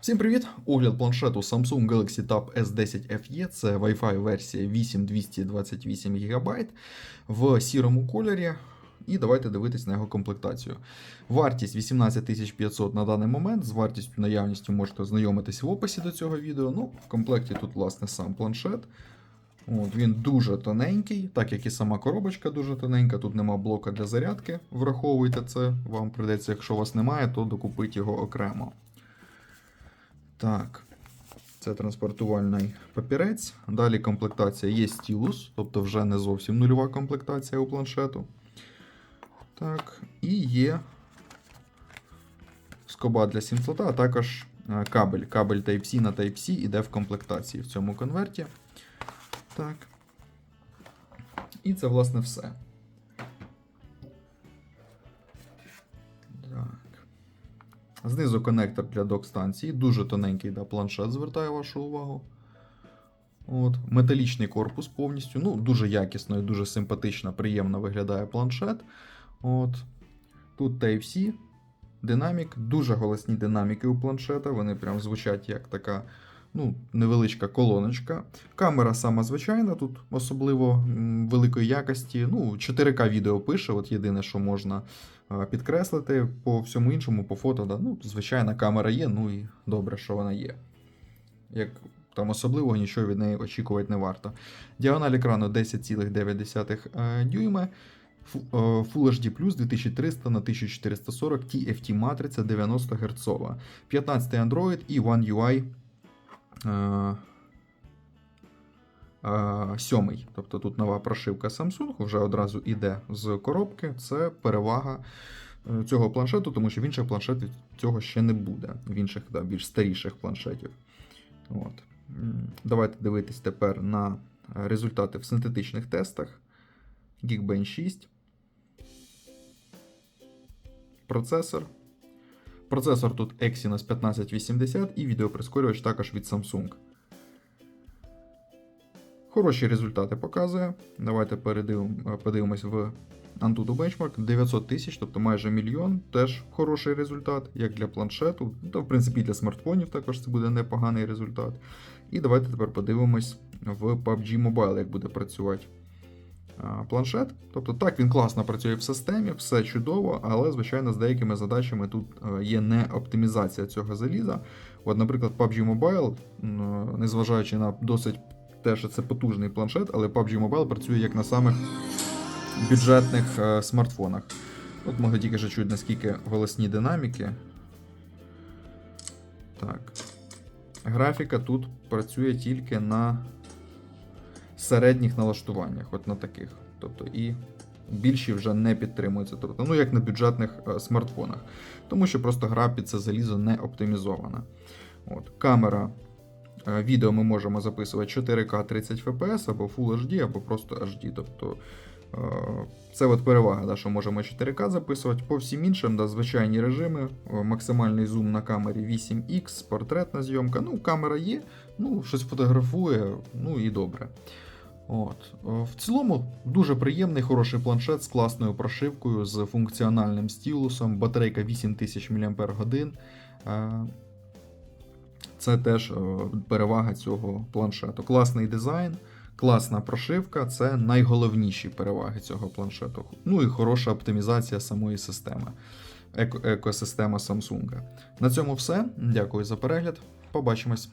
Всім привіт! Огляд планшету Samsung Galaxy Tab S10 FE. Це Wi-Fi версія 8228 ГБ в сірому кольорі. І давайте дивитись на його комплектацію. Вартість 18500 на даний момент. З вартістю наявністю можете ознайомитись в описі до цього відео. Ну, в комплекті тут, власне, сам планшет. От, він дуже тоненький, так як і сама коробочка дуже тоненька. Тут нема блока для зарядки. Враховуйте це. Вам прийдеться, якщо у вас немає, то докупити його окремо. Так, це транспортувальний папірець. Далі комплектація є стілус, тобто вже не зовсім нульова комплектація у планшету. Так, і є скоба для сім-слота, а також е, кабель. Кабель Type-C на Type-C іде в комплектації в цьому конверті. Так. І це, власне, все. Знизу коннектор для док-станції. Дуже тоненький да, планшет, звертаю вашу увагу. От. Металічний корпус повністю. Ну, Дуже якісно і дуже симпатично, приємно виглядає планшет. От. Тут Type-C, динамік, дуже голосні динаміки у планшета. Вони прям звучать як така ну, невеличка колоночка. Камера сама звичайна, тут особливо великої якості. Ну, 4К відео пише, от єдине, що можна підкреслити. По всьому іншому, по фото, да, ну, звичайна камера є, ну і добре, що вона є. Як там особливого нічого від неї очікувати не варто. Діагональ екрану 10,9 е, дюйма. Е, Full HD 2300 на 1440 TFT матриця 90 Гц. 15 Android і One UI е, е, сьомий. Тобто тут нова прошивка Samsung вже одразу йде з коробки. Це перевага е, цього планшету, тому що в інших планшетів цього ще не буде. В інших да, більш старіших планшетів. От. Давайте дивитись тепер на результати в синтетичних тестах. Geekbench 6. Процесор. Процесор тут Exynos 1580 і відеоприскорювач також від Samsung. Хороші результати показує. Давайте передивимо- подивимось в Antutu Benchmark 900 тисяч, тобто майже мільйон. Теж хороший результат, як для планшету. Та, в принципі, для смартфонів також це буде непоганий результат. І давайте тепер подивимось в PUBG Mobile, як буде працювати планшет. Тобто так, він класно працює в системі, все чудово, але, звичайно, з деякими задачами тут е, є не оптимізація цього заліза. От, наприклад, PUBG Mobile, незважаючи на досить те, що це потужний планшет, але PUBG Mobile працює як на самих бюджетних е, смартфонах. От можна тільки що чути, наскільки голосні динаміки. Так. Графіка тут працює тільки на середніх налаштуваннях, от на таких. Тобто і більші вже не підтримуються. Тобто, ну як на бюджетних е, смартфонах. Тому що просто гра під це залізо не оптимізована. От. Камера. Е, Відео ми можемо записувати 4К 30 FPS або Full HD, або просто HD. Тобто е, це от перевага, да, що можемо 4К записувати. По всім іншим, да, звичайні режими, е, максимальний зум на камері 8X, портретна зйомка. Ну, камера є, ну, щось фотографує, ну і добре. От. В цілому дуже приємний, хороший планшет з класною прошивкою, з функціональним стілусом, батарейка 8000 мАч. Це теж е, перевага цього планшету. Класний дизайн, класна прошивка це найголовніші переваги цього планшету. Ну і хороша оптимізація самої системи, еко- екосистема Samsung. На цьому все. Дякую за перегляд. Побачимось.